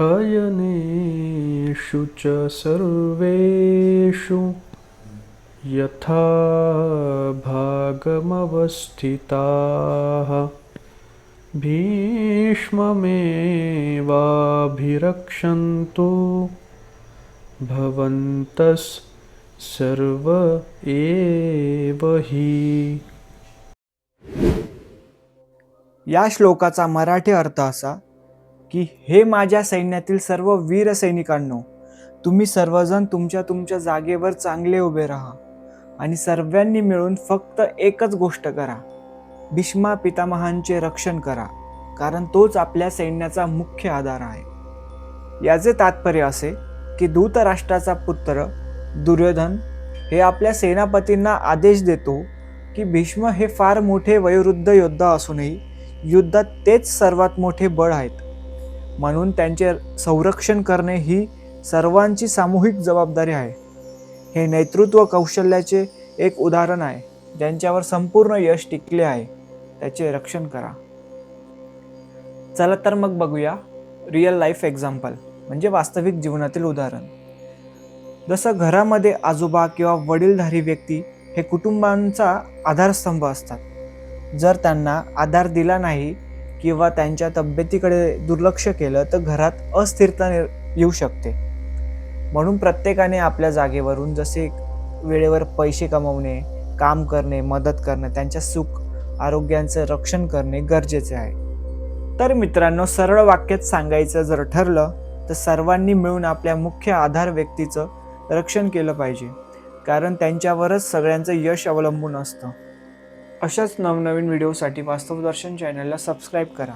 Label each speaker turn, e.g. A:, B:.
A: अयनेषु च सर्वेषु यथा भागमवस्थिताः। भीष्ममेवाभिरक्षन्तु भवन्तस् सर्व एव हि।
B: या श्लोकाचा मराठी अर्थ असा की हे माझ्या सैन्यातील सर्व वीर सैनिकांनो तुम्ही सर्वजण तुमच्या तुमच्या जागेवर चांगले उभे राहा आणि सर्वांनी मिळून फक्त एकच गोष्ट करा. भीष्मा पितामहांचे रक्षण करा कारण तोच आपल्या सैन्याचा मुख्य आधार आहे. याचे तात्पर्य असे की दूतराष्ट्राचा पुत्र दुर्योधन हे आपल्या सेनापतींना आदेश देतो की भीष्म हे फार मोठे वयोवृद्ध योद्धा असूनही युद्धात तेच सर्वात मोठे बळ आहेत. म्हणून त्यांचे संरक्षण करणे ही सर्वांची सामूहिक जबाबदारी आहे. हे नेतृत्व कौशल्याचे एक उदाहरण आहे. ज्यांच्यावर संपूर्ण यश टिकले आहे त्याचे रक्षण करा. चला तर मग बघूया रिअल लाईफ एक्झाम्पल म्हणजे वास्तविक जीवनातील उदाहरण. जसं घरामध्ये आजोबा किंवा वडीलधारी व्यक्ती हे कुटुंबांचा आधारस्तंभ असतात. जर त्यांना आधार दिला नाही किंवा त्यांच्या तब्येतीकडे दुर्लक्ष केलं तर घरात अस्थिरता निर- येऊ शकते. म्हणून प्रत्येकाने आपल्या जागेवरून जसे वेळेवर पैसे कमवणे काम करणे मदत करणे त्यांच्या सुख आरोग्यांचं रक्षण करणे गरजेचे आहे. तर मित्रांनो सरळ वाक्यात सांगायचं जर ठरलं तर सर्वांनी मिळून आपल्या मुख्य आधार व्यक्तीचं रक्षण केलं पाहिजे. कारण त्यांच्यावरच सगळ्यांचं यश अवलंबून असतं. अशाच नवनवीन व्हिडिओसाठी वास्तवदर्शन चॅनलला सबस्क्राईब करा.